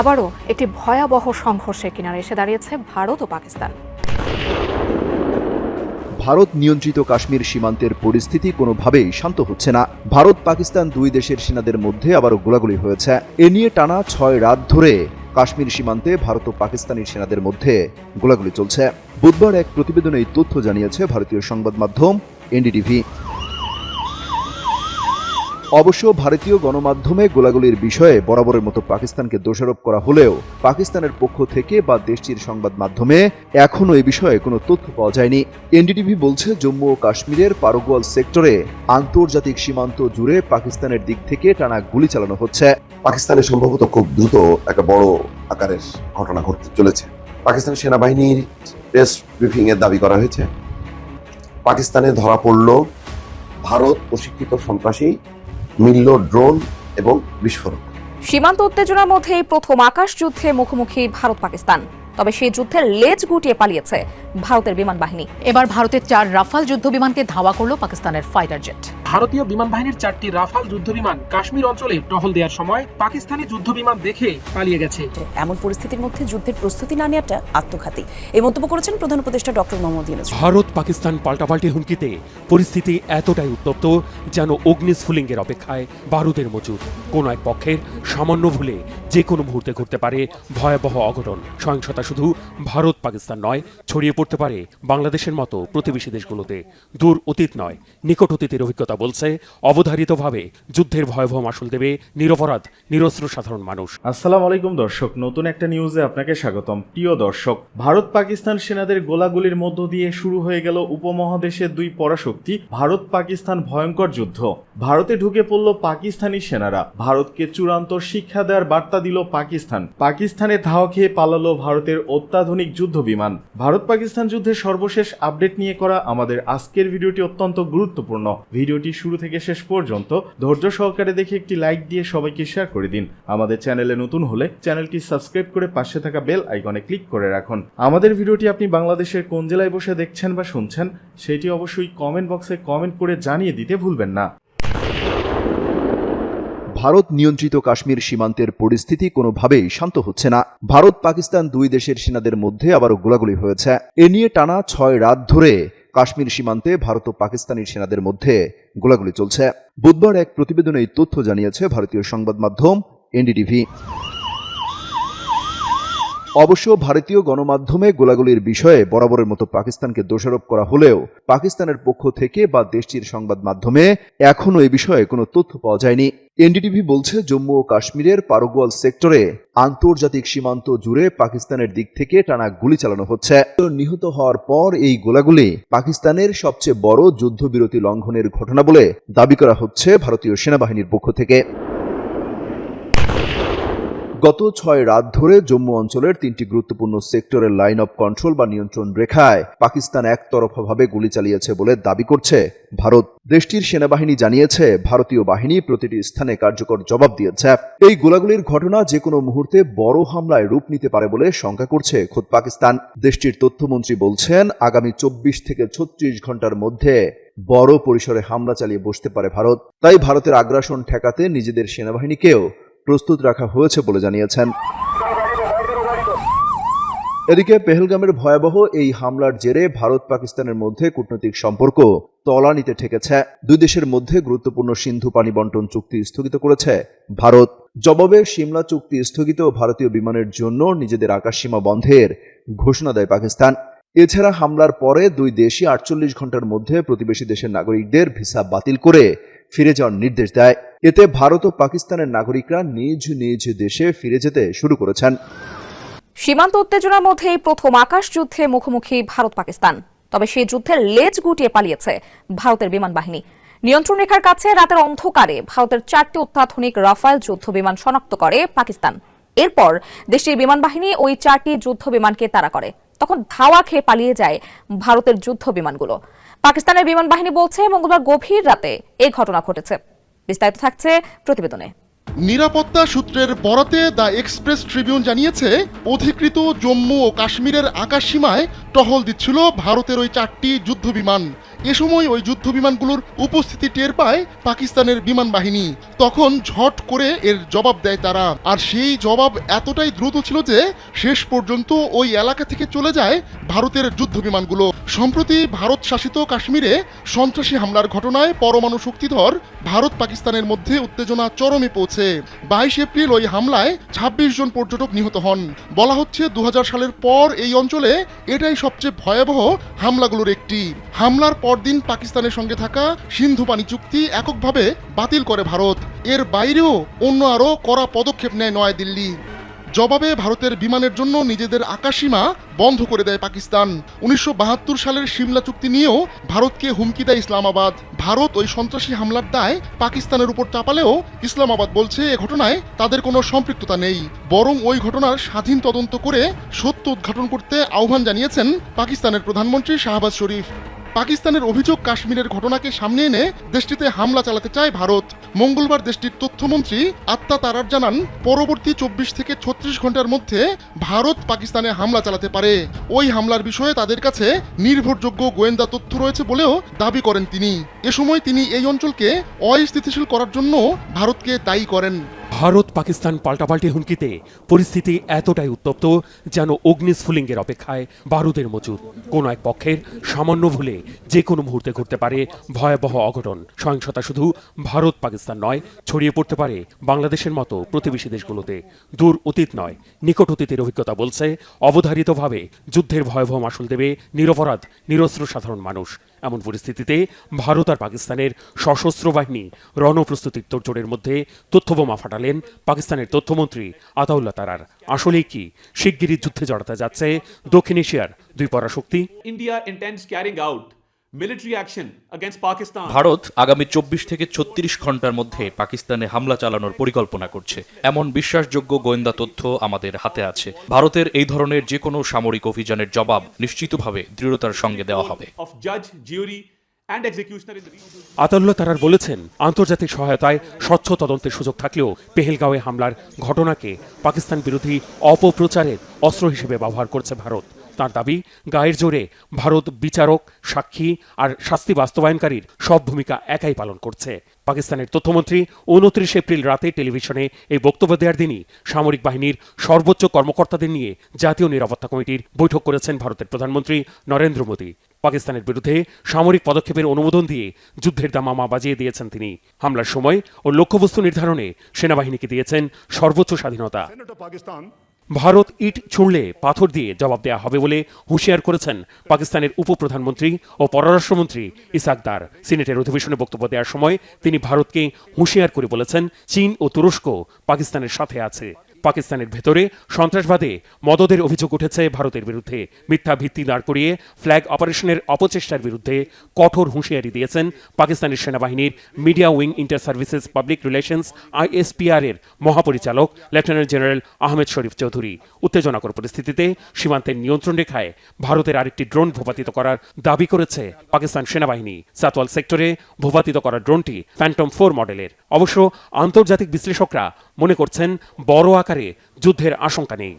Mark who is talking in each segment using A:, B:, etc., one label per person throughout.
A: আবারও একটি ভয়াবহ সংঘর্ষের কিনারে এসে দাঁড়িয়েছে ভারত ও পাকিস্তান।
B: ভারত নিয়ন্ত্রিত কাশ্মীর সীমান্তের পরিস্থিতি কোনোভাবেই শান্ত হচ্ছে না। ভারত পাকিস্তান দুই দেশের সেনাদের মধ্যে আবারও গোলাগুলি হয়েছে। এ নিয়ে টানা ছয় রাত ধরে কাশ্মীর সীমান্তে ভারত ও পাকিস্তানি সেনাদের মধ্যে গোলাগুলি চলছে। বুধবার এক প্রতিবেদনে এই তথ্য জানিয়েছে ভারতীয় সংবাদ মাধ্যম এনডিটিভি। অবশ্য ভারতীয় গণমাধ্যমে গোলাগুলির বিষয়ে বরাবরের মতো পাকিস্তানকে দোষারোপ করা হলেও পাকিস্তানের পক্ষ থেকে বা দেশটির সংবাদ মাধ্যমে এখনও এ বিষয়ে কোনো তথ্য পাওয়া যায়নি। এনডিটিভি বলছে, জম্মু ও কাশ্মীরের পারোগোয়াল সেক্টরে আন্তর্জাতিক সীমান্ত জুড়ে পাকিস্তানের দিক থেকে টানা গুলি চালানো হচ্ছে।
C: পাকিস্তানে সম্ভবত খুব দ্রুত একটা বড় আকারের ঘটনা ঘটতে চলেছে। পাকিস্তান সেনাবাহিনীর প্রেস ব্রিফিং এর দাবি করা হয়েছে, পাকিস্তানে ধরা পড়ল ভারত প্রশিক্ষিত সন্ত্রাসী মিলল ড্রোন এবং বিস্ফোরক।
A: সীমান্ত উত্তেজনার মধ্যে প্রথম আকাশ যুদ্ধে মুখোমুখি ভারত পাকিস্তান। তবে সেই যুদ্ধের লেজ গুটিয়ে পালিয়েছে ভারতের বিমান বাহিনী।
D: এবার ভারতের চার রাফাল যুদ্ধ বিমানকে ধাওয়া করল পাকিস্তানের ফাইটার জেট।
E: ভারতীয় বিমান বাহিনীর চারটি রাফাল যুদ্ধবিমান কাশ্মীর অঞ্চলে টহল দেওয়ার সময় পাকিস্তানি যুদ্ধবিমান দেখে পালিয়ে গেছে।
F: এমন পরিস্থিতির মধ্যে যুদ্ধের প্রস্তুতি না নেওয়াটা আত্মঘাতী। এই মন্তব্য করেছেন প্রধান উপদেষ্টা ডক্টর মোহাম্মদ ইউনুস।
G: ভারত পাকিস্তান পাল্টাপাল্টি হুমকিতে পরিস্থিতি এতটাই উত্তপ্ত যেন অগ্নিস্ফুলিঙ্গের অপেক্ষায় বারুদের মজুদ। কোন এক পক্ষের সামান্য ভুলে যে কোনো মুহূর্তে ঘটতে পারে ভয়াবহ অঘটন। সহিংসতা শুধু ভারত পাকিস্তান নয় ছড়িয়ে পড়তে পারে বাংলাদেশের মতো প্রতিবেশী দেশগুলোতে। দূর অতীত নয় নিকট অতীতের অভিজ্ঞতা বলছে, অবধারিতভাবে যুদ্ধের ভয়াবহ মাসুল দেবে নিরপরাধ, নিরস্ত্র সাধারণ মানুষ।
H: আসসালামু আলাইকুম দর্শক, নতুন একটা নিউজে আপনাকে স্বাগতম। প্রিয় দর্শক, ভারত পাকিস্তান সেনাদের গোলাগুলির মধ্য দিয়ে শুরু হয়ে গেল উপমহাদেশের দুই পরাশক্তি, ভারত পাকিস্তান ভয়ঙ্কর যুদ্ধ। ভারতে ঢুকে পড়ল পাকিস্তানি সেনারা। ভারতকে চূড়ান্ত শিক্ষা দেওয়ার বার্তা দিল পাকিস্তান। পাকিস্তানে ধাওয়া খেয়ে পালালো ভারতের অত্যাধুনিক যুদ্ধ বিমান। ভারত পাকিস্তান যুদ্ধের সর্বশেষ আপডেট নিয়ে করা আমাদের আজকের ভিডিওটি অত্যন্ত গুরুত্বপূর্ণ। ভিডিওটি শুরু থেকে শেষ পর্যন্ত ধৈর্য সহকারে দেখে একটি লাইক দিয়ে সবাইকে শেয়ার করে দিন। আমাদের চ্যানেলে নতুন হলে চ্যানেলটি সাবস্ক্রাইব করে পাশে থাকা বেল আইকনে ক্লিক করে রাখুন। আমাদের ভিডিওটি আপনি বাংলাদেশের কোন জেলায় বসে দেখছেন বা শুনছেন, সেটি অবশ্যই কমেন্ট বক্সে কমেন্ট করে জানিয়ে দিতে ভুলবেন না।
B: ভারত নিয়ন্ত্রিত কাশ্মীর সীমান্তের পরিস্থিতি কোনোভাবেই শান্ত হচ্ছে না। ভারত পাকিস্তান দুই দেশের সেনাদের মধ্যে আবারও গোলাগুলি হয়েছে। এ নিয়ে টানা ছয় রাত ধরে কাশ্মীর সীমান্তে ভারত ও পাকিস্তানি সেনাদের মধ্যে গোলাগুলি চলছে। বুধবার এক প্রতিবেদনে এই তথ্য জানিয়েছে ভারতীয় সংবাদ মাধ্যম এনডিটিভি। অবশ্য ভারতীয় গণমাধ্যমে গোলাগুলির বিষয়ে বরাবরের মতো পাকিস্তানকে দোষারোপ করা হলেও পাকিস্তানের পক্ষ থেকে বা দেশটির সংবাদ মাধ্যমে এখনও এ বিষয়ে কোনো তথ্য পাওয়া যায়নি। এনডিটিভি বলছে, জম্মু ও কাশ্মীরের পারোগোয়াল সেক্টরে আন্তর্জাতিক সীমান্ত জুড়ে পাকিস্তানের দিক থেকে টানা গুলি চালানো হচ্ছে। নিহত হওয়ার পর এই গোলাগুলি পাকিস্তানের সবচেয়ে বড় যুদ্ধবিরতি লঙ্ঘনের ঘটনা বলে দাবি করা হচ্ছে ভারতীয় সেনাবাহিনীর পক্ষ থেকে। গত ছয় রাত ধরে জম্মু অঞ্চলের তিনটি গুরুত্বপূর্ণ সেক্টরের লাইন অফ কন্ট্রোল বা নিয়ন্ত্রণ রেখায় পাকিস্তান একতরফাভাবে গুলি চালিয়েছে বলে দাবি করছে ভারত। দেশটির সেনাবাহিনী জানিয়েছে, ভারতীয় বাহিনী প্রতিটি স্থানে কার্যকর জবাব দিয়েছে। এই গোলাগুলির ঘটনা যে কোনো মুহূর্তে বড় হামলায় রূপ নিতে পারে বলে শঙ্কা করছে খোদ পাকিস্তান। দেশটির তথ্যমন্ত্রী বলছেন, আগামী চব্বিশ থেকে ছত্রিশ ঘণ্টার মধ্যে বড় পরিসরে হামলা চালিয়ে বসতে পারে ভারত। তাই ভারতের আগ্রাসন ঠেকাতে নিজেদের সেনাবাহিনীকেও প্রস্তুত রাখা হয়েছে বলে জানিয়েছেন। এদিকে পেহেলগামের ভয়াবহ এই হামলার জেরে ভারত পাকিস্তানের মধ্যে কূটনৈতিক সম্পর্ক তলানিতে ঠেকেছে। দুই দেশের মধ্যে গুরুত্বপূর্ণ সিন্ধু পানি বন্টন চুক্তি স্থগিত করেছে ভারত। জবাবে সিমলা চুক্তি স্থগিত ভারতীয় বিমানের জন্য নিজেদের আকাশসীমা বন্ধের ঘোষণা দেয় পাকিস্তান। এছাড়া হামলার পরে দুই দেশই আটচল্লিশ ঘণ্টার মধ্যে প্রতিবেশী দেশের নাগরিকদের ভিসা বাতিল করে ফিরে যাওয়ার নির্দেশ দেয়। এতে ভারত ও পাকিস্তানের নাগরিকরা নিজ নিজ দেশে ফিরে যেতে শুরু করেছেন।
A: সীমান্ত উত্তেজনার মধ্যে এই প্রথম আকাশ যুদ্ধে মুখোমুখি ভারত পাকিস্তান। তবে সেই যুদ্ধের লেজ গুটিয়ে পালিয়েছে ভারতের বিমান বাহিনী। নিয়ন্ত্রণ রেখার কাছে রাতের অন্ধকারে ভারতের চারটি অত্যাধুনিক রাফায়েল যুদ্ধ বিমান শনাক্ত করে পাকিস্তান। এরপর দেশটির বিমান বাহিনী ওই চারটি যুদ্ধ বিমানকে তাড়া করে। তখন ধাওয়া খেয়ে পালিয়ে যায় ভারতের যুদ্ধ বিমানগুলো। পাকিস্তানের বিমান বাহিনী বলছে, মঙ্গলবার গভীর রাতে এই ঘটনা ঘটেছে। বিস্তারিত থাকছে প্রতিবেদনে।
I: নিরাপত্তা সূত্রের বরাতে দ্য এক্সপ্রেস ট্রিবিউন জানিয়েছে, অধিকৃত জম্মু ও কাশ্মীরের আকাশ সীমায় টহল দিচ্ছিল ভারতের ওই চারটি যুদ্ধবিমান। এ সময় ওই যুদ্ধ বিমানগুলোর উপস্থিতি টের পায় পাকিস্তানের বিমান বাহিনী। তখন ঝট করে এর জবাব দেয় তারা। আর সেই জবাব এতটাই দ্রুত ছিল যে শেষ পর্যন্ত ওই এলাকা থেকে চলে যায় ভারতের যুদ্ধ বিমানগুলো। সম্প্রতি ভারত শাসিত কাশ্মীরে সন্ত্রাসী হামলার ঘটনায় পরমাণু শক্তিধর ভারত পাকিস্তানের মধ্যে উত্তেজনা চরমে পৌঁছে। বাইশ এপ্রিল ওই হামলায় ২৬ জন পর্যটক নিহত হন। বলা হচ্ছে দু হাজার সালের পর এই অঞ্চলে এটাই সবচেয়ে ভয়াবহ হামলাগুলোর একটি। হামলার পরদিন পাকিস্তানের সঙ্গে থাকা সিন্ধু পানি চুক্তি এককভাবে বাতিল করে ভারত। এর বাইরেও অন্য আরও কড়া পদক্ষেপ নেয় নয়াদিল্লি। জবাবে ভারতের বিমানের জন্য নিজেদের আকাশসীমা বন্ধ করে দেয় পাকিস্তান। উনিশশো বাহাত্তর সালের সিমলা চুক্তি নিয়েও ভারতকে হুমকি দেয় ইসলামাবাদ। ভারত ওই সন্ত্রাসী হামলার দায় পাকিস্তানের উপর চাপালেও ইসলামাবাদ বলছে এ ঘটনায় তাদের কোনো সম্পৃক্ততা নেই। বরং ওই ঘটনার স্বাধীন তদন্ত করে সত্য উদ্ঘাটন করতে আহ্বান জানিয়েছেন পাকিস্তানের প্রধানমন্ত্রী শাহবাজ শরীফ। পাকিস্তানের অভিযোগ কাশ্মীরের ঘটনাকে সামনে এনে দেশটিতে হামলা চালাতে চায় ভারত। মঙ্গলবার দেশটির তথ্যমন্ত্রী আত্মা তারার জানান, পরবর্তী চব্বিশ থেকে ছত্রিশ ঘণ্টার মধ্যে ভারত পাকিস্তানে হামলা চালাতে পারে। ওই হামলার বিষয়ে তাদের কাছে নির্ভরযোগ্য গোয়েন্দা তথ্য রয়েছে বলেও দাবি করেন তিনি। এ সময় তিনি এই অঞ্চলকে অস্থিতিশীল করার জন্য ভারতকে দায়ী করেন।
G: ভারত পাকিস্তান পাল্টাপাল্টি হুমকিতে পরিস্থিতি এতটাই উত্তপ্ত যেন অগ্নিস্ফুলিঙ্গের অপেক্ষায় বারুদের মজুদ। কোন এক পক্ষের সামান্য ভুলে যে কোনো মুহূর্তে ঘটতে পারে ভয়াবহ অঘটন। সহিংসতা শুধু ভারত পাকিস্তান নয়, ছড়িয়ে পড়তে পারে বাংলাদেশের মতো প্রতিবেশী দেশগুলোতে। দূর অতীত নয়, নিকট অতীতের অভিজ্ঞতা বলছে, অবধারিতভাবে যুদ্ধের ভয়াবহ মাসুল দেবে নিরপরাধ, নিরস্ত্র সাধারণ মানুষ। এমন পরিস্থিতিতে ভারত আর পাকিস্তানের সশস্ত্র বাহিনী রণপ্রস্তুতির তোড়জোড়ের মধ্যে তথ্যবোমা ফাটালেন পাকিস্তানের তথ্যমন্ত্রী আতাউল্লাহ তারার। আসলেই কি? শিগগিরই যুদ্ধে জড়াতে যাচ্ছে দক্ষিণ এশিয়ার দুই পরাশক্তি।
J: India intense carrying out military action against Pakistan.
K: Bharat আগামী চব্বিশ থেকে ছত্রিশ ঘণ্টার মধ্যে পাকিস্তানে হামলা চালানোর পরিকল্পনা করছে এমন বিশ্বাসযোগ্য গোয়েন্দা তথ্য আমাদের হাতে আছে ভারতের এই ধরনের যে কোনো সামরিক অভিযানের জবাব নিশ্চিতভাবে দৃঢ়তার সঙ্গে দেওয়া হবে.
G: আতাউল্লাহ তারার বলেছেন আন্তর্জাতিক সহায়তায় স্বচ্ছ তদন্তের সুযোগ থাকলেও পেহেলগাঁওয়ে হামলার ঘটনাকে পাকিস্তান বিরোধী অপপ্রচারের অস্ত্র হিসেবে ব্যবহার করছে ভারত তার দাবি, গায়ের জোরে ভারত বিচারক, সাক্ষী আর শাস্তি বাস্তবায়নকারীর সব ভূমিকা একাই পালন করছে। পাকিস্তানের তথ্যমন্ত্রী উনত্রিশ এপ্রিল রাতে টেলিভিশনে এই বক্তব্য দেওয়ার দিনই সামরিক বাহিনীর সর্বোচ্চ কর্মকর্তাদের নিয়ে জাতীয় নিরাপত্তা কমিটির বৈঠক করেছেন ভারতের প্রধানমন্ত্রী নরেন্দ্র মোদী। পাকিস্তানের বিরুদ্ধে সামরিক পদক্ষেপের অনুমোদন দিয়ে যুদ্ধের দামামা বাজিয়ে দিয়েছেন তিনি। হামলার সময় ও লক্ষ্যবস্তু নির্ধারণে সেনাবাহিনীকে দিয়েছেন সর্বোচ্চ স্বাধীনতা। ভারত ইট ছুঁড়লে পাথর দিয়ে জবাব দেওয়া হবে বলে হুঁশিয়ার করেছেন পাকিস্তানের উপপ্রধানমন্ত্রী ও পররাষ্ট্রমন্ত্রী ইসাকদার সিনেটের অধিবেশনে বক্তব্য দেওয়ার সময় তিনি ভারতকে হুঁশিয়ার করে বলেছেন, চীন ও তুরস্ক পাকিস্তানের সাথে আছে। পাকিস্তানের ভেতরে সন্ত্রাসবাদে মদদের অভিযোগ উঠেছে ভারতের বিরুদ্ধে। মিথ্যা ভিত্তি দাঁড় করিয়ে ফ্ল্যাগ অপারেশনের অপচেষ্টার বিরুদ্ধে কঠোর হুঁশিয়ারি দিয়েছেন পাকিস্তানের সেনাবাহিনীর media wing inter services public relations ISPR এর মহাপরিচালক, লেফটেন্যান্ট জেনারেল আহমেদ শরীফ চৌধুরী। উত্তেজনাকর পরিস্থিতিতে সীমান্তের নিয়ন্ত্রণ রেখায় ভারতের আরেকটি ড্রোন ভূপাতিত করার দাবি করেছে পাকিস্তান সেনাবাহিনী। সাতওয়াল সেক্টরে ভূপাতিত করা ড্রোনটি ফ্যান্টম ফোর মডেলের অবশ্য আন্তর্জাতিক বিশ্লেষকরা মনে করছেন বড় আকারে যুদ্ধের আশঙ্কা নেই।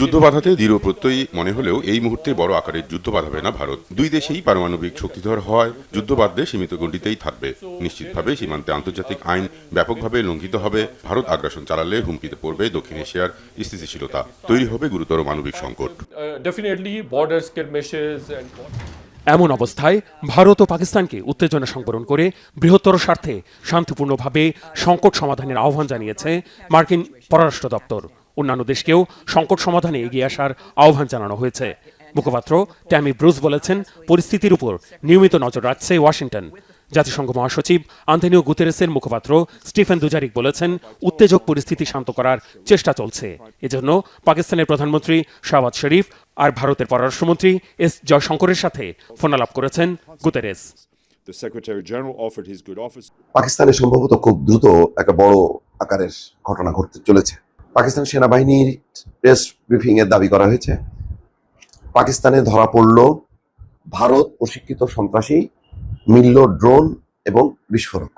L: যুদ্ধ বাধাতে দৃঢ় প্রত্যয়ী মনে হলেও এই মুহূর্তে বড় আকারের যুদ্ধ বাঁধাবে না ভারত। দুই দেশেই পারমাণবিক শক্তিধর হওয়ায় যুদ্ধ বাঁধলে সীমিত গণ্ডিতেই থাকবে। নিশ্চিতভাবে সীমান্তে আন্তর্জাতিক আইন ব্যাপকভাবে লঙ্ঘিত হবে। ভারত আগ্রাসন চালালে হুমকিতে পড়বে দক্ষিণ এশিয়ার স্থিতিশীলতা। তৈরি হবে গুরুতর মানবিক সংকট।
G: এমন অবস্থায় ভারত ও পাকিস্তানকে উত্তেজনা সংবরণ করে বৃহত্তর স্বার্থে শান্তিপূর্ণভাবে সংকট সমাধানের আহ্বান জানিয়েছে মার্কিন পররাষ্ট্র দপ্তর। অন্যান্য দেশকেও সংকট সমাধানে এগিয়ে আসার আহ্বান জানানো হয়েছে। মুখপাত্র ট্যামি ব্রুস বলেছেন, পরিস্থিতির উপর নিয়মিত নজর রাখছে ওয়াশিংটন। জাতিসংঘ মহাসচিব আন্তনিও গুতেরেসের মুখপাত্র স্টিফেন দুজারিক বলেছেন, উত্তেজক পরিস্থিতি শান্ত করার চেষ্টা চলছে। এজন্য পাকিস্তানের প্রধানমন্ত্রী শাহবাজ শরীফ আর ভারতের পররাষ্ট্রমন্ত্রী এস জয়শঙ্করের সাথে ফোনালাপ করেছেন গুতেরেস।
C: পাকিস্তানে সম্ভবত খুব দ্রুত একটা বড় আকারের ঘটনা ঘটতে চলেছে। পাকিস্তান সেনাবাহিনীর প্রেস ব্রিফিং এর দাবি করা হয়েছে পাকিস্তানে ধরা পড়ল ভারত প্রশিক্ষিত সন্ত্রাসী মিলল ড্রোন এবং বিস্ফোরক।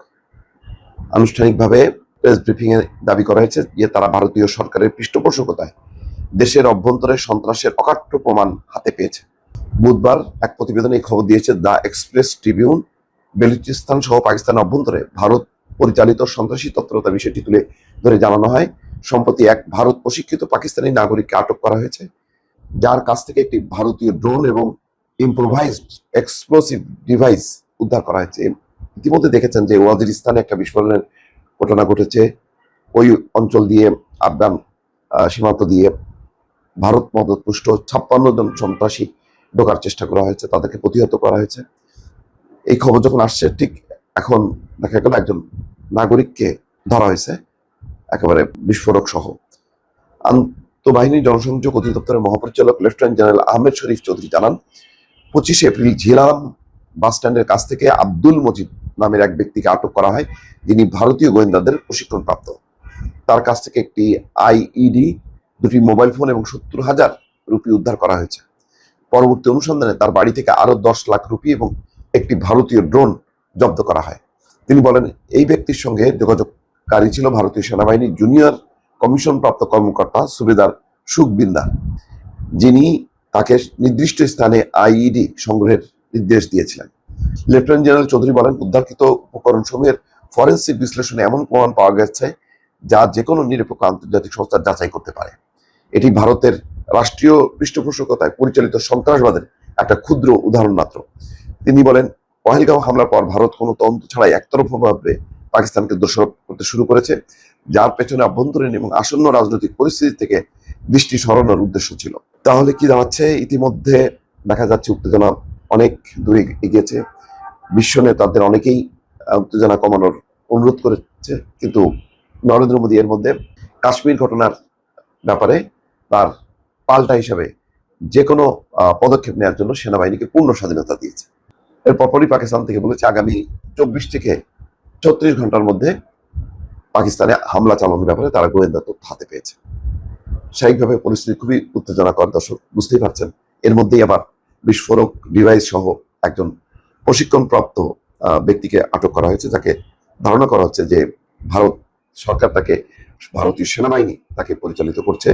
C: আনুষ্ঠানিকভাবে প্রেস ব্রিফিং এ দাবি করা হয়েছে যে তারা ভারতীয় সরকারের পৃষ্ঠপোষকতায় দেশের অভ্যন্তরে সন্ত্রাসের অকাট্য প্রমাণ হাতে পেয়েছে। বুধবার এক প্রতিবেদনে এই খবর দিয়েছে, দ্য এক্সপ্রেস ট্রিবিউন, বেলুচিস্তান সহ পাকিস্তানের অভ্যন্তরে ভারত পরিচালিত সন্ত্রাসী তৎপরতা বিষয়টি তুলে ধরে জানানো হয়, সম্প্রতি এক ভারত প্রশিক্ষিত পাকিস্তানি নাগরিককে আটক করা হয়েছে, যার কাছ থেকে একটি ভারতীয় ড্রোন এবং ইম্প্রোভাইজড এক্সপ্লোসিভ ডিভাইস উদ্ধার করা হয়েছে। ইতিমধ্যে দেখেছেন যে ওয়াজিরিস্তানে একটা বিস্ফোরণের ঘটনা ঘটেছে, ওই অঞ্চল দিয়ে আফগান সীমান্ত দিয়ে ভারত মদতপুষ্ট ছাপ্পান্ন জন সন্ত্রাসী ঢোকার চেষ্টা করা হয়েছে, তাদেরকে প্রতিহত করা হয়েছে। এই খবর যখন আসছে, ঠিক এখন দেখা গেল একজন নাগরিককে ধরা হয়েছে, একেবারে বিস্ফোরক সহ। আন্তঃবাহিনী জনসংযোগ অধিদপ্তরের মহাপরিচালক লেফটেন্যান্ট জেনারেল আহমেদ শরীফ চৌধুরী জানান, পঁচিশে এপ্রিল ঝিলাম বাস স্ট্যান্ডের কাছ থেকে আব্দুল মজিদ নামের এক ব্যক্তিকে আটক করা হয়, যিনি ভারতীয় গোয়েন্দাদের প্রশিক্ষণপ্রাপ্ত। তার কাছ থেকে একটি আইইডি দুটি মোবাইল ফোন এবং সত্তর হাজার রুপি উদ্ধার করা হয়েছে। পরবর্তী অনুসন্ধানে তার বাড়ি থেকে আরও দশ লাখ রুপি এবং একটি ভারতীয় ড্রোন জব্দ করা হয়। তিনি বলেন, এই ব্যক্তির সঙ্গে যোগাযোগকারী ছিল ভারতীয় সেনাবাহিনীর জুনিয়র কমিশনপ্রাপ্ত কর্মকর্তা সুবেদার সুখবিন্দার যিনি তাকে নির্দিষ্ট স্থানে আইইডি সংগ্রহের নির্দেশ দিয়েছিলেন। লেফটেন্যান্ট জেনারেল চৌধুরী বলেন, উদ্ধারকৃত উপকরণ সমূহের ফরেন্সিক বিশ্লেষণে এমন প্রমাণ পাওয়া গেছে যা যে কোনো নিরপেক্ষ আন্তর্জাতিক সংস্থা যাচাই করতে পারে। এটি ভারতের রাষ্ট্রীয় পৃষ্ঠপোষকতায় পরিচালিত সন্ত্রাসবাদের একটা ক্ষুদ্র উদাহরণ মাত্র। তিনি বলেন, পহেলগাঁও হামলার পর ভারত কোনো তদন্ত ছাড়াই একতরফাভাবে পাকিস্তানকে দোষারোপ করতে শুরু করেছে, যার পেছনে আভ্যন্তরীণ এবং আসন্ন রাজনৈতিক পরিস্থিতি থেকে দৃষ্টি সরানোর উদ্দেশ্য ছিল। তাহলে কি দাঁড়াচ্ছে ইতিমধ্যে দেখা যাচ্ছে উত্তেজনা অনেক দূরে এগিয়েছে। বিশ্ব নেতাদের অনেকেই উত্তেজনা কমানোর অনুরোধ করেছে। কিন্তু নরেন্দ্র মোদী এর মধ্যে কাশ্মীর ঘটনার ব্যাপারে তার পাল্টা হিসাবে যে কোনো পদক্ষেপ নেওয়ার জন্য সেনাবাহিনীকে পূর্ণ স্বাধীনতা দিয়েছে। এর পরপরই পাকিস্তান থেকে বলেছে, আগামী চব্বিশ থেকে ছত্রিশ ঘণ্টার মধ্যে পাকিস্তানে হামলা চালানোর ব্যাপারে তারা গোয়েন্দা তথ্য হাতে পেয়েছে। স্বাভাবিকভাবে পরিস্থিতি খুবই উত্তেজনাকর, দর্শক, বুঝতেই পারছেন। এর মধ্যেই আবার বিস্ফোরক ডিভাইস সহ একজন প্রশিক্ষণপ্রাপ্ত ব্যক্তিকে আটক করা হয়েছে, যাকে ধারণা করা হচ্ছে যে ভারত সরকার তাকে ভারতীয় সেনাবাহিনী তাকে পরিচালিত করছে।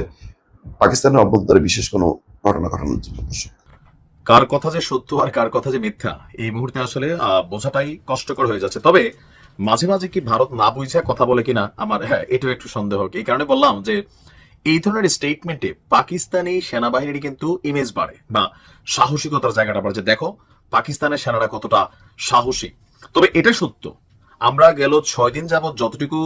C: পাকিস্তানের অভ্যন্তরে বিশেষ কোনো ঘটনা ঘটানোর জন্য
M: কার কথা যে সত্য আর কার কথা যে মিথ্যা, এই মুহূর্তে আসলে বোঝাটাই কষ্টকর হয়ে যাচ্ছে। তবে মাঝে মাঝে কি ভারত না বুঝে কথা বলে কিনা আমার হ্যাঁ এটাও একটু সন্দেহ। এই কারণে বললাম যে, এই ধরনের স্টেটমেন্টে পাকিস্তানি সেনাবাহিনীর কিন্তু ইমেজ বাড়ে বা সাহসিকতার জায়গাটা বাড়ে। যে দেখো, পাকিস্তানের সেনারা কতটা সাহসী। তবে এটা সত্য আমরা গেল ছয় দিন যাবত যতটুকু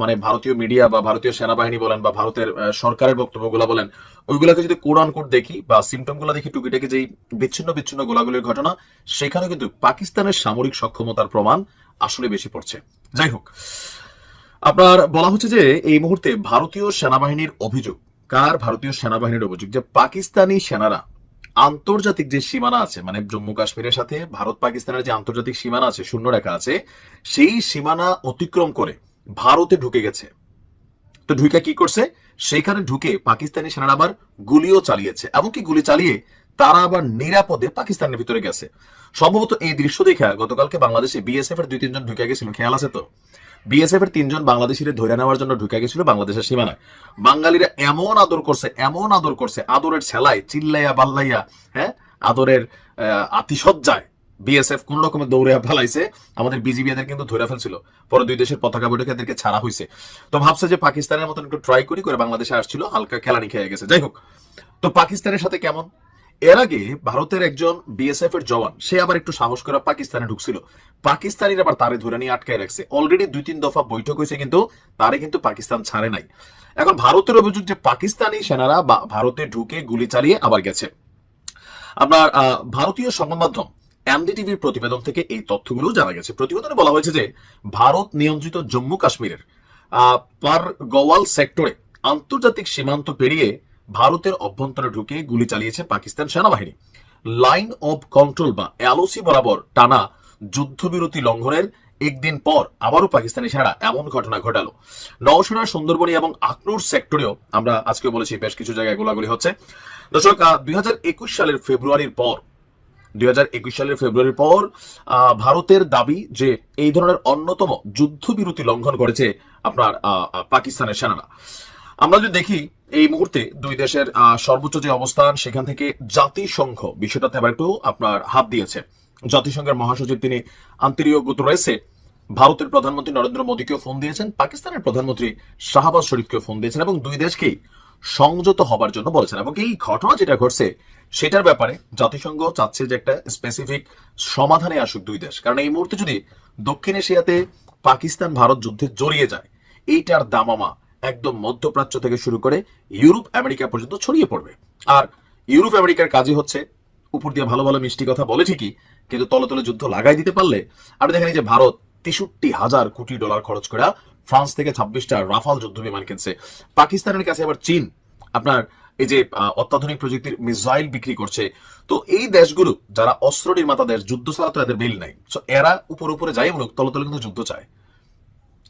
M: মানে ভারতীয় মিডিয়া বা ভারতীয় সেনাবাহিনী বলেন বা ভারতের সরকারের বক্তব্যগুলো বলেন, ওইগুলাকে যদি কোড অন কোড দেখি বা সিমটমগুলো দেখি, টুকিটাকি যেই বিচ্ছিন্ন বিচ্ছিন্ন গোলাগুলির ঘটনা সেখানে কিন্তু পাকিস্তানের সামরিক সক্ষমতার প্রমাণ আসলে বেশি পড়ছে। যাই হোক, আপনার বলা হচ্ছে যে এই মুহূর্তে ভারতীয় সেনাবাহিনীর অভিযোগ, কার ভারতীয় সেনাবাহিনীর অভিযোগ? যে পাকিস্তানি সেনারা আন্তর্জাতিক যে সীমানা আছে মানে জম্মু কাশ্মীরের সাথে ভারত পাকিস্তানের যে আন্তর্জাতিক সীমানা আছে, শূন্য রেখা আছে, সেই সীমানা অতিক্রম করে ভারতে ঢুকে গেছে। তো ঢুকে কি করছে? সেখানে ঢুকে পাকিস্তানি সেনারা আবার গুলিও চালিয়েছে। এমনকি গুলি চালিয়ে তারা আবার নিরাপদে পাকিস্তানের ভিতরে গেছে। সম্ভবত এই দৃশ্য দেখা গতকালকে বাংলাদেশে বিএসএফ এর দুই তিনজন ঢুকে গেছিল, খেয়াল আছে তো? বিএসএফ এর তিনজন বাংলাদেশিরে ধরে নেওয়ার জন্য ঢুকে গেছিল বাংলাদেশের সীমানায়। বাঙালিরা এমন আদর করছে, এমন আদর করছে, আদরের ছেলায়, চিল্লাইয়া বাল্লাইয়া হ্যাঁ? আদরের আতিশয্যায় বিএসএফ কোন রকমে দৌড়ে ফেলাইছে আমাদের বিজিবি এদের কিন্তু ধরে ফেলছিল। পরে দুই দেশের পতাকা বৈঠকে এদেরকে ছাড়া হয়েছে তো ভাবছে যে পাকিস্তানের মতন একটু ট্রাই করি করে বাংলাদেশে আসছিল, হালকা খেলানি খেয়ে গেছে। যাই হোক, তো পাকিস্তানের সাথে কেমন? এর আগে ভারতের একজন বিএসএফ এর জওয়ান, সে আবার একটু সাহস করে পাকিস্তানে ঢুকছিল। পাকিস্তানিরা আবার তারে ধরে নিয়ে আটকায় রাখছে। অলরেডি দুই তিন দফা বৈঠক হয়েছে কিন্তু তারে কিন্তু পাকিস্তান ছাড়ে নাই। এখন ভারতের অভিযোগ যে পাকিস্তানি সেনারা বা ভারতে ঢুকে গুলি চালিয়ে আবার গেছে। আপনার ভারতীয় সংবাদ মাধ্যম এমডিটিভির প্রতিবেদন থেকে এই তথ্যগুলো জানা গেছে। প্রতিবেদনে বলা হয়েছে যে ভারত নিয়ন্ত্রিত জম্মু কাশ্মীরের পার গোয়াল সেক্টরে আন্তর্জাতিক সীমান্ত পেরিয়ে ভারতের অভ্যন্তরে ঢুকে গুলি চালিয়েছে পাকিস্তান সেনাবাহিনী। লাইন অফ কন্ট্রোল বা এলওসি বরাবর টানা যুদ্ধবিরতি লঙ্ঘনের একদিন পর আবারও পাকিস্তানি সেনারা এমন ঘটনা ঘটালো। নওশারা সুন্দরবনী এবং আকনুর সেক্টরেও আমরা আজকে বলেছি বেশ কিছু জায়গায় গোলাগুলি হচ্ছে। দর্শক দুই হাজার একুশ সালের ফেব্রুয়ারির পর, দুই হাজার একুশ সালের ফেব্রুয়ারির পর ভারতের দাবি যে এই ধরনের অন্যতম যুদ্ধবিরতি লঙ্ঘন করেছে আপনার পাকিস্তানের সেনারা। আমরা যদি দেখি, এই মুহূর্তে দুই দেশের সর্বোচ্চ যে অবস্থান, সেখান থেকে জাতিসংঘ বিষয়টাতে আবার একটু আপনার হাত দিয়েছে। জাতিসংঘের মহাসচিব তিনি আন্তরিয় গুতরেসে ভারতের প্রধানমন্ত্রী নরেন্দ্র মোদীকেও ফোন দিয়েছেন, পাকিস্তানের প্রধানমন্ত্রী শাহবাজ শরীফকেও ফোন দিয়েছেন এবং দুই দেশকেই সংযত হবার জন্য বলেছেন। এবং এই ঘটনা যেটা ঘটছে, সেটার ব্যাপারে জাতিসংঘ চাচ্ছে যে একটা স্পেসিফিক সমাধানে আসুক দুই দেশ। কারণ এই মুহূর্তে যদি দক্ষিণ এশিয়াতে পাকিস্তান ভারত যুদ্ধে জড়িয়ে যায়, এইটার দামামা একদম মধ্যপ্রাচ্য থেকে শুরু করে ইউরোপ, আমেরিকা পর্যন্ত ছড়িয়ে পড়বে। আর ইউরোপ, আমেরিকার কাজই হচ্ছে উপর দিয়ে ভালো ভালো মিষ্টি কথা বলে ঠিকই, কিন্তু তলে তলে যুদ্ধ লাগাই দিতে পারলে আপনি দেখেন যে ভারত তেষট্টি হাজার কোটি ডলার খরচ করে ফ্রান্স থেকে ছাব্বিশটা রাফাল যুদ্ধ বিমান কিনছে। পাকিস্তানের কাছে আবার চীন, আপনার এই যে অত্যাধুনিক প্রযুক্তির মিসাইল বিক্রি করছে। তো এই দেশগুলো, যারা অস্ত্র নির্মাতা দেশ যুদ্ধ ছাড়া তো এদের বিল নাই। So, এরা উপর উপরে যাই বলুক, তলে তলে কিন্তু যুদ্ধ চায়।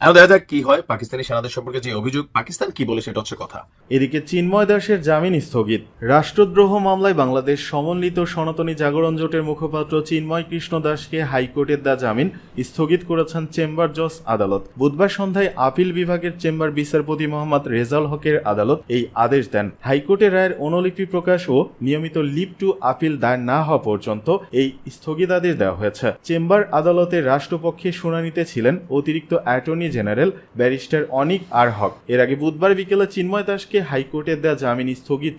M: দেখা যাক কি হয় পাকিস্তানি সেনাদের সম্পর্কে যে অভিযোগ, পাকিস্তান কি বলে সেটা হচ্ছে কথা।
H: এদিকে চিন্ময় দাসের জামিন স্থগিত। রাষ্ট্রদ্রোহ মামলায় বাংলাদেশ সমন্বিত সনাতনী জাগরণ জোটের মুখপাত্র চিন্ময় কৃষ্ণ দাসকে হাইকোর্টের দা জামিন স্থগিত করেছেন চেম্বার জজ আদালত। বুধবার সন্ধ্যায় আপিল বিভাগের চেম্বার বিচারপতি মোহাম্মদ রেজাল হকের আদালত এই আদেশ দেন। হাইকোর্টের রায়ের অনুলিপি প্রকাশ ও নিয়মিত লিপ টু আপিল দায়ের না হওয়া পর্যন্ত এই স্থগিতাদেশ দেওয়া হয়েছে। চেম্বার আদালতে রাষ্ট্রপক্ষে শুনানিতে ছিলেন অতিরিক্ত attorney general barrister Anik R Haque. এর আগে বুধবার বিকেলে চিন্ময় দাসকে হাইকোর্টের দেওয়া জামিন স্থগিত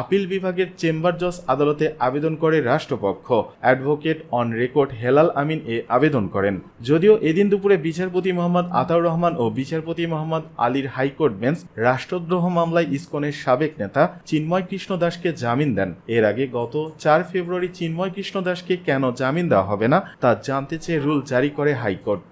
H: আপিল বিভাগের চেম্বার জজ আদালতে আবেদন করে রাষ্ট্রপক্ষ। Advocate on record Helal Amin এ আবেদন করেন। যদিও এদিন দুপুরে বিচারপতি মোহাম্মদ আতাউর রহমান ও বিচারপতি মোহাম্মদ আলীর হাইকোর্ট বেঞ্চ রাষ্ট্রদ্রোহ মামলায় ইসকনের সাবেক নেতা চিন্ময় কৃষ্ণ দাসকে জামিন দেন। এর আগে গত চার ফেব্রুয়ারি চিন্ময় কৃষ্ণ দাসকে কেন জামিন দেওয়া হবে না তা জানতে চেয়ে রুল জারি করে হাইকোর্ট।